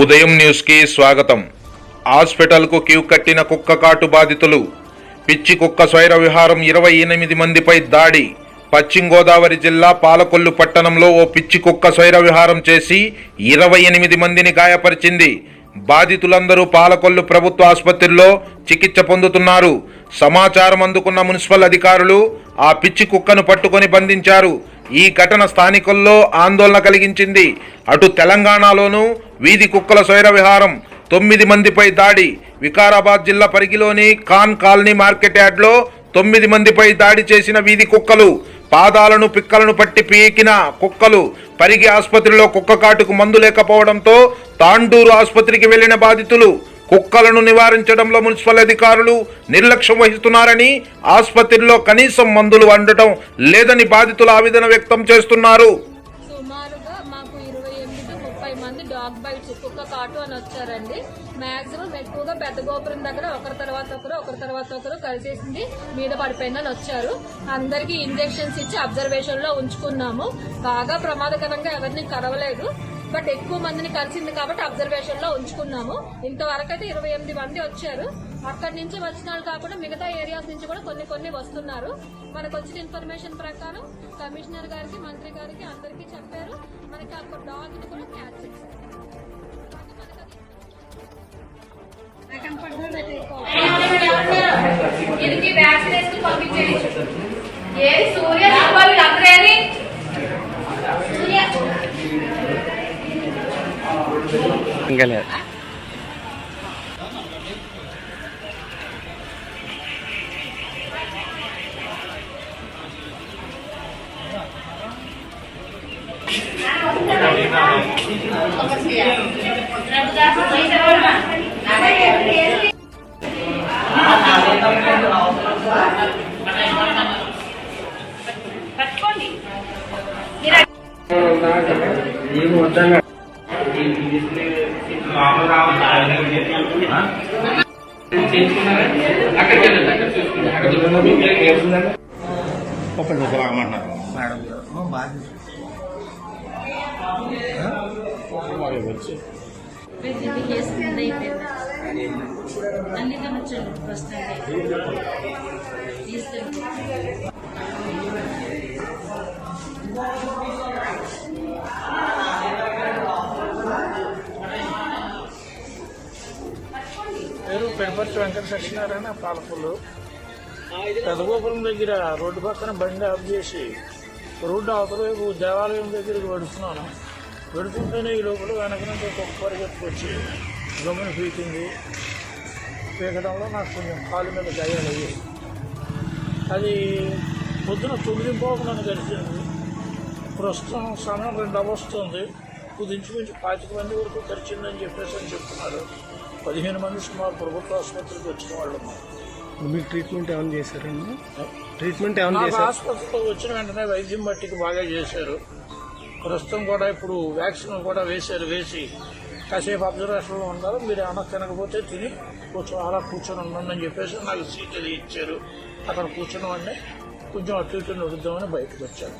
ఉదయం న్యూస్కి స్వాగతం. హాస్పిటల్కు క్యూ కట్టిన కుక్క కాటు బాధితులు. పిచ్చి కుక్క స్వైర విహారం ఇరవై ఎనిమిది మందిపై దాడి. పశ్చిమ గోదావరి జిల్లా పాలకొల్లు పట్టణంలో ఓ పిచ్చి కుక్క స్వైర విహారం చేసి ఇరవై ఎనిమిది మందిని గాయపరిచింది. బాధితులందరూ పాలకొల్లు ప్రభుత్వ ఆసుపత్రిలో చికిత్స పొందుతున్నారు. సమాచారం అందుకున్న మున్సిపల్ అధికారులు ఆ పిచ్చి కుక్కను పట్టుకొని బంధించారు. ఈ ఘటన స్థానికుల్లో ఆందోళన కలిగించింది. అటు తెలంగాణలోనూ వీధి కుక్కల స్వైర విహారం తొమ్మిది మందిపై దాడి వికారాబాద్ జిల్లా పరిగిలోని ఖాన్ కాలనీ మార్కెట్ యార్డ్లో తొమ్మిది మందిపై దాడి చేసిన వీధి కుక్కలు పాదాలను పిక్కలను పట్టి పీకిన కుక్కలు పరిగి ఆసుపత్రిలో కుక్క కాటుకు మందు లేకపోవడంతో తాండూరు ఆసుపత్రికి వెళ్ళిన బాధితులు కుక్కలను నివారించడంలో మున్సిపల్ అధికారులు నిర్లక్ష్యం వహిస్తున్నారని ఆసుపత్రిలో కనీసం మందులు అందడం లేదని బాధితులు ఆవేదన వ్యక్తం చేస్తున్నారు. సుమారుగా మాకు ఇరవై ఎనిమిది ముప్పై మంది డాగ్ బైట్స్ కుక్క కాటు అని వచ్చారండి. మాక్సిమం ఎక్కువగా పెద్ద గోపురం దగ్గర ఒకరి తర్వాత ఒకరు ఒకరి తర్వాత ఒకరు కలిసేసింది మీద పడిపోయిందని వచ్చారు. అందరికీ ఇంజెక్షన్స్ ఇచ్చి అబ్జర్వేషన్లో ఉంచుకున్నాము. బాగా ప్రమాదకరంగా ఎవరిని కలవలేదు. బట్ ఎక్కువ మందిని కలిసింది కాబట్టి అబ్జర్వేషన్లో ఉంచుకున్నాము. ఇంతవరకు అయితే ఇరవై ఎనిమిది మంది వచ్చారు. అక్కడి నుంచి వచ్చిన వాళ్ళు కాకుండా మిగతా ఏరియాస్ నుంచి కూడా కొన్ని కొన్ని వస్తున్నారు. మనకు వచ్చిన ఇన్ఫర్మేషన్ ప్రకారం కమిషనర్ గారికి మంత్రి గారికి అందరికీ చెప్పారు. మనకి అక్కడ డాగ్ని కూడా క్యాచ్ చేశారు. ఏది? సూర్య ఇంకా లేదు పట్టుకోండి ఒక్కటి ఒకరు ఆగమంటున్నారు మేడం గారు బాగా వచ్చి అన్ని ప్రస్తుతం పెనపర్తి వెంకట సత్యనారాయణ పాలకులు పెదగోపురం దగ్గర రోడ్డు పక్కన బండి ఆఫ్ చేసి రోడ్డు అవతల వైపు దేవాలయం దగ్గరికి వెడుతున్నాను. వెడుతుంటేనే ఈ లోపల వెనక నుంచి ఒక పరిగెత్తుకొచ్చి గమ్మున పీకింది. పీకడంలో నాకు కొంచెం కాలు మీద గాయాలు అయ్యాయి. అది పొద్దున తొమ్మిది నన్ను గడిచింది. ప్రస్తుతం సమయం రెండు అవస్తుంది కొంచెం పాతిక మంది వరకు తెరిచిందని చెప్పేసి అని చెప్తున్నారు. పదిహేను మంది సుమారు ప్రభుత్వ ఆసుపత్రికి వచ్చిన వాళ్ళు ఉన్నారు. మీరు ట్రీట్మెంట్ ఏమైనా చేశారండి? ట్రీట్మెంట్ ఏమైనా చేశారు? ఆసుపత్రిలో వచ్చిన వెంటనే వైద్యం బట్టికి బాగా చేశారు. ప్రస్తుతం కూడా ఇప్పుడు వ్యాక్సిన్ కూడా వేశారు వేసి. కాసేపు అబ్జర్వేషన్లో ఉన్నారు. మీరు ఏమన్నా తినకపోతే తిని కొంచెం అలా కూర్చొని ఉండండి అని చెప్పేసి నాకు సీట్ అది ఇచ్చారు. అక్కడ కూర్చున్న వెంటనే కొంచెం అటు ఇటు నడుద్దామని బయటకు వచ్చాను.